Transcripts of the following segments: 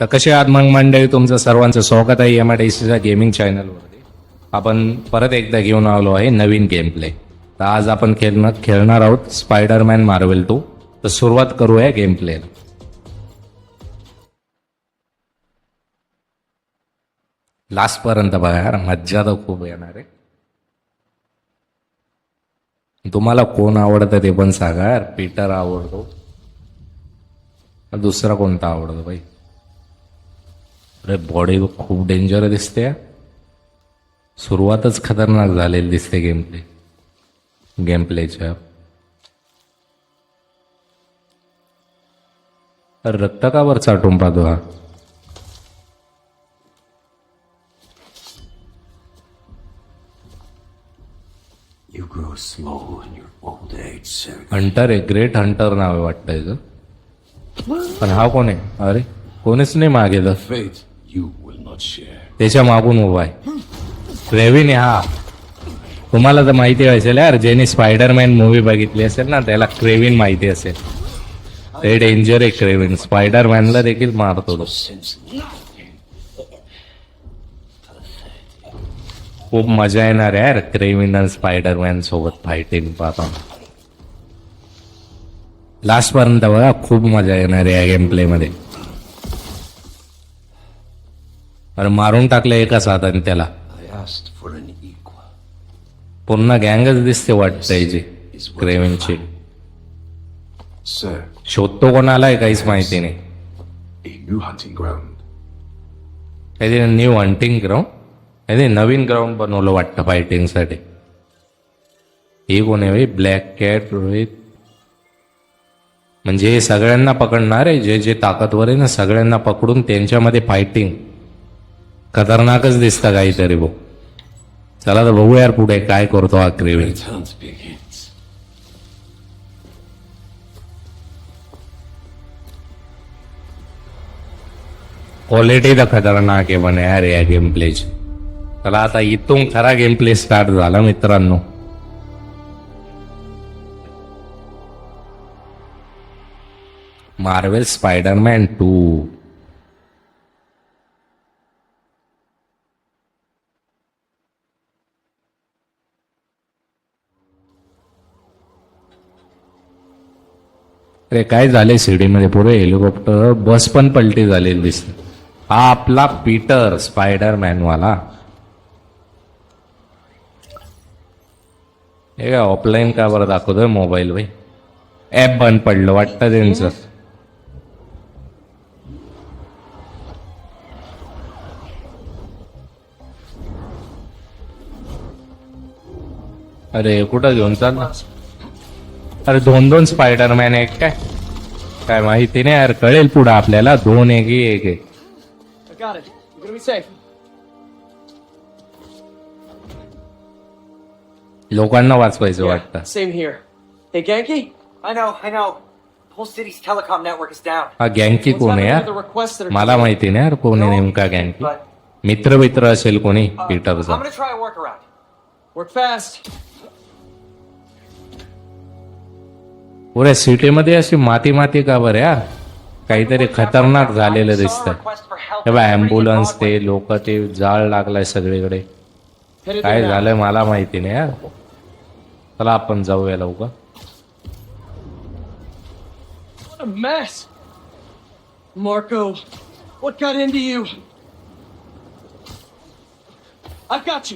तर कसे आहात मग मंडळी तुमचं सर्वांचं स्वागत आहे एम आय डी सीच्या गेमिंग चॅनलवरती आपण परत एकदा घेऊन आलो आहे नवीन गेम प्ले तर आज आपण खेळणार खेळणार आहोत स्पायडरमॅन मार्वेल टू तर सुरुवात करूया गेम प्लेला लास्ट पर्यंत बघा यार मज्जा तर खूप येणार आहे. तुम्हाला कोण आवडतं ते पण सांगा यार. पीटर आवडतो. दुसरा कोणता आवडतो बाई अरे बॉडी खूप डेंजर दिसते. सुरुवातच खतरनाक झालेली दिसते गेम प्ले गेम प्लेच्या अरे रक्त का वर चाटून पाहतो हा. हंटर आहे ग्रेट हंटर नाव आहे वाटतं पण हा कोण आहे? अरे कोणीच नाही मागेलं त्याच्या मागून उभा आहे. क्रेविन हा. तुम्हाला तर माहिती असेल यार ज्याने स्पायडरमॅन मूवी बघितली असेल ना त्याला क्रेविन माहिती असेल. ते डेंजर आहे क्रेविन स्पायडरमॅनला देखील मारतो तो. खूप मजा येणार यार क्रेविन आणि स्पायडरमॅन सोबत फायटिंग पाहता. लास्ट पर्यंत बघा खूप मजा येणार आहे या गेम प्ले मध्ये. अरे मारून टाकलं एकाच हाताने त्याला. पूर्ण गँगच दिसते वाटतं Sir, शोधतो कोणाला आहे काहीच माहिती नाही. काहीतरी न्यू हंटिंग ग्राउंड काहीतरी नवीन ग्राउंड बनवलं वाटतं फायटिंगसाठी हे कोण आहे ब्लॅक कॅट रोहित म्हणजे हे सगळ्यांना पकडणार आहे? जे जे ताकदवर आहे ना सगळ्यांना पकडून त्यांच्यामध्ये फायटिंग खतरनाकच दिसतं काहीतरी भाऊ चला तर बघू यार पुढे काय करतो हा begins. क्वालिटी तर खतरनाक आहे म्हणे यार या गेम प्लेची चला आता इथून खरा गेम प्ले स्टार्ट झाला मित्रांनो. मार्वेल स्पायडरमॅन टू अरे काय झाले शिडीमध्ये पुढे हेलिकॉप्टर बस पण पलटी झालेली दिसते. हा आपला पीटर स्पायडरमॅन वाला हे काय ऑफलाईन का बरं दाखवतोय मोबाईल भाई? ऍप बंद पडलं वाटतं त्यांचं. अरे कुठं घेऊन चाल अरे दोन दोन स्पायडरमॅन एक काय? काय माहिती नाही यार कळेल पुढे आपल्याला. दोन एक एक लोकांना वाचवायचं वाटत. सेम हिअर हे गँकी I know I know whole city's telecom network is down हा गँकी कोण यार? मला माहिती नाही यार कोण नेमका गँकी मित्र मित्र असेल कोणी पीटरचा फास्ट पुऱ्या सिटीमध्ये अशी माती माती का बरं यार काहीतरी खतरनाक झालेलं दिसतं ॲम्ब्युलन्स Broadway. ते लोक ते जाळ लागलाय सगळीकडे काय. झालंय मला माहिती नाही यार चला आपण जाऊया लवकर. Marco, what got into you?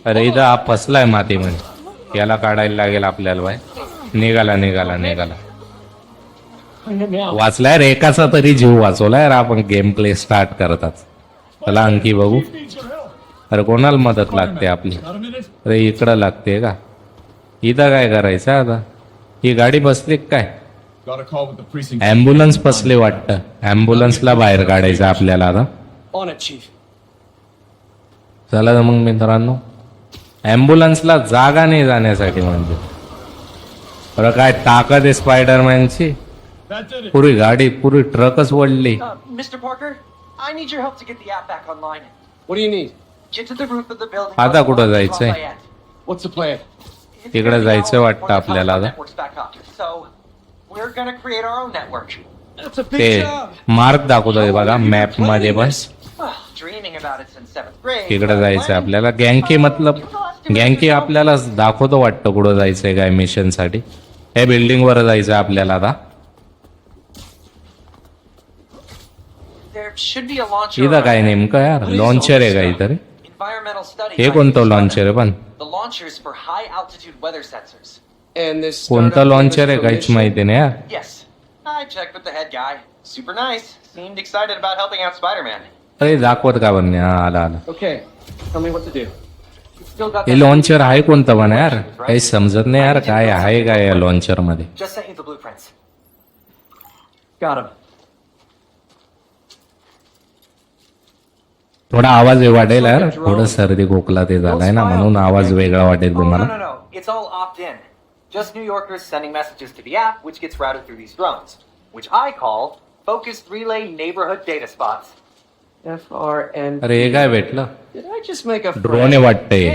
अरे इथं. हा फसलाय मातीमध्ये याला काढायला लागेल आपल्याला बाय निघाला निघाला निघाला. वाचलाय रे एकाचा तरी जीव वाचवलाय रे आपण गेम प्ले स्टार्ट करतात चला आणखी बघू. अरे कोणाला मदत लागते आपली? अरे इकडं लागते का? इथं काय करायचं आता? ही गाडी बसली काय. ऍम्ब्युलन्स बसले वाटतं. ऍम्ब्युलन्सला बाहेर काढायचं आपल्याला आता. चला तर मग मित्रांनो? ॲम्ब्युलन्सला जागा नाही जाण्यासाठी म्हणजे बरं काय ताकद आहे स्पायडरमॅनची. पुरी गाडी पुरी ट्रकच वळली आता कुठं जायचंय? तिकडे जायचं वाटतं आपल्याला ते मार्क दाखवतोय बघा मॅप बस तिकडे जायचं आपल्याला. गँकी मतलब गँकी आपल्याला दाखवतो वाटतं कुठं जायचंय काय मिशनसाठी. हे बिल्डिंग वर जायचं आपल्याला आता. should be a launcher. इथं काय नेमकं का यार लॉन्चर आहे का इथं हे कोणतं लॉन्चर आहे पण? कोणतं लॉन्चर आहे काहीच माहिती नाही अरे दाखवत का बन आला आला. हे लॉन्चर आहे कोणतं बन यार? काही समजत नाही यार काय आहे काय या लॉन्चरमध्ये? Got him. थोडा आवाज वाटेल यार थोडं सर्दी खोकला ते झालाय ना म्हणून आवाज वेगळा वाटेल Oh, no, तुम्हाला no, no. It's all opt-in. Just New Yorkers sending messages to the app, which gets routed through these drones, which I call Focused Relay Neighborhood Data Spots. F R N. अरे हे काय भेटलं Did I just make a drone friend? आहे वाटतंय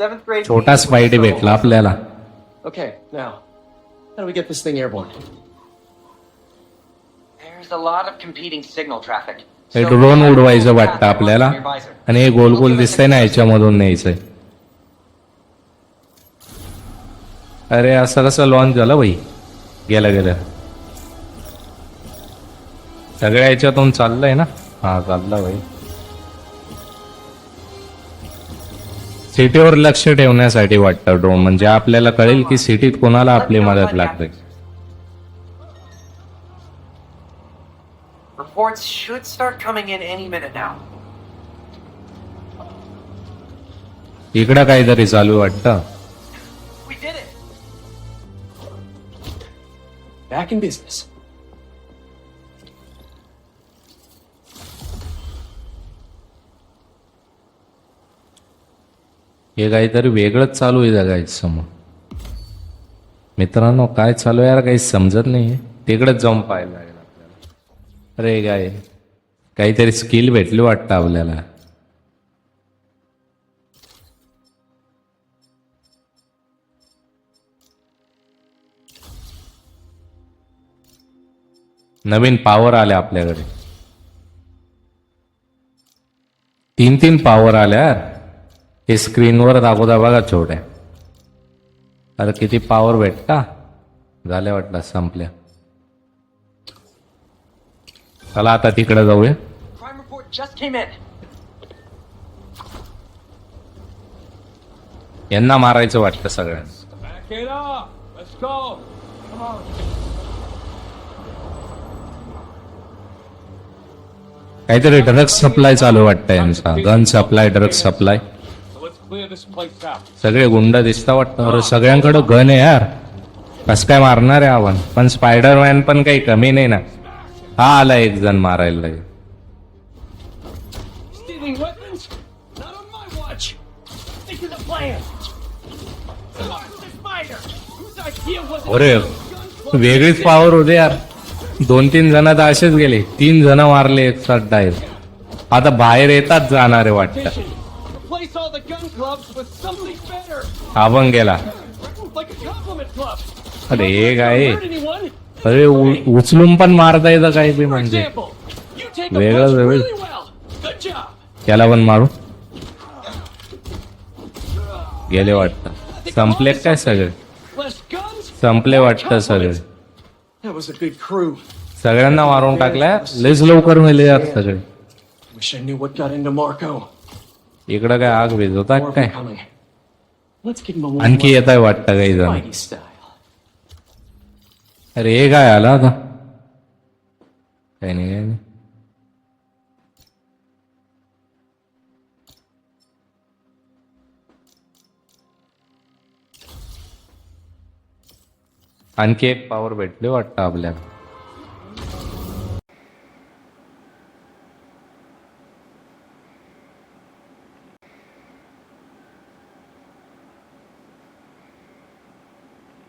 Seventh grade. छोटा स्पायडी भेटला आपल्याला Okay, now, how do we get this thing airborne? There's a lot of competing signal traffic. हे ड्रोन उडवायचं वाटतं आपल्याला. आणि हे गोल गोल दिसतंय ना याच्यामधून न्यायचंय. अरे असं कसं लॉन्च झालं भाई गेलं गेलं. सगळ्या याच्यातून चाललंय ना? हा चाललं भाई सिटीवर लक्ष ठेवण्यासाठी वाटतं ड्रोन म्हणजे आपल्याला कळेल की सिटीत कोणाला आपली मदत लागते. Reports should start coming in any minute now. इकडं काहीतरी चालू आहे वाटतं We did it. Back in business. हे काहीतरी वेगळंच चालू आहे जगायचं समोर मित्रांनो काय चालू आहे यार काही समजत नाही तिकडेच जाऊन पाहायला लागेल अरे काय? काहीतरी स्किल भेटली वाटतं आपल्याला. नवीन पॉवर आल्या आपल्याकडे. तीन तीन पॉवर आल्या. हे स्क्रीनवर दाखवता बघा छोट्या. अरे किती पॉवर भेटता? झाल्या वाटला संपल्या. चला आता तिकडे जाऊया. यांना मारायचं वाटतं सगळ्यांना. काहीतरी ड्रग्स सप्लाय चालू वाटतं यांचा. Gun supply drugs supply. सगळे गुंड दिसता वाटतं. अरे सगळ्यांकडे गन आहे यार. कस काय मारणार आहे आपण? पण स्पायडरमॅन पण काही कमी नाही ना. हा आला एक जण मारायला अरे वेगळीच पॉवर होते यार. दोन तीन जण तर असेच गेले. तीन जण मारले एक साथ डायर आता बाहेर येतात जाणारे वाटत. आपण गेला अरे हे काय? अरे उचलून पण मारता येतं काही बी म्हणजे. वेगळं वेगळं. त्याला पण मारू. गेले वाटत. संपले काय सगळे? संपले वाटत सगळे. सगळ्यांना मारून टाकलाय. लेज लवकर मेले यार सगळे. इकडं काय आग भिजवता काय? आणखी येत आहे वाटतं काही जण. अरे हे काय आला आता. काही नाही काही नाही. आणखी एक पॉवर भेटले वाटतं आपल्याला.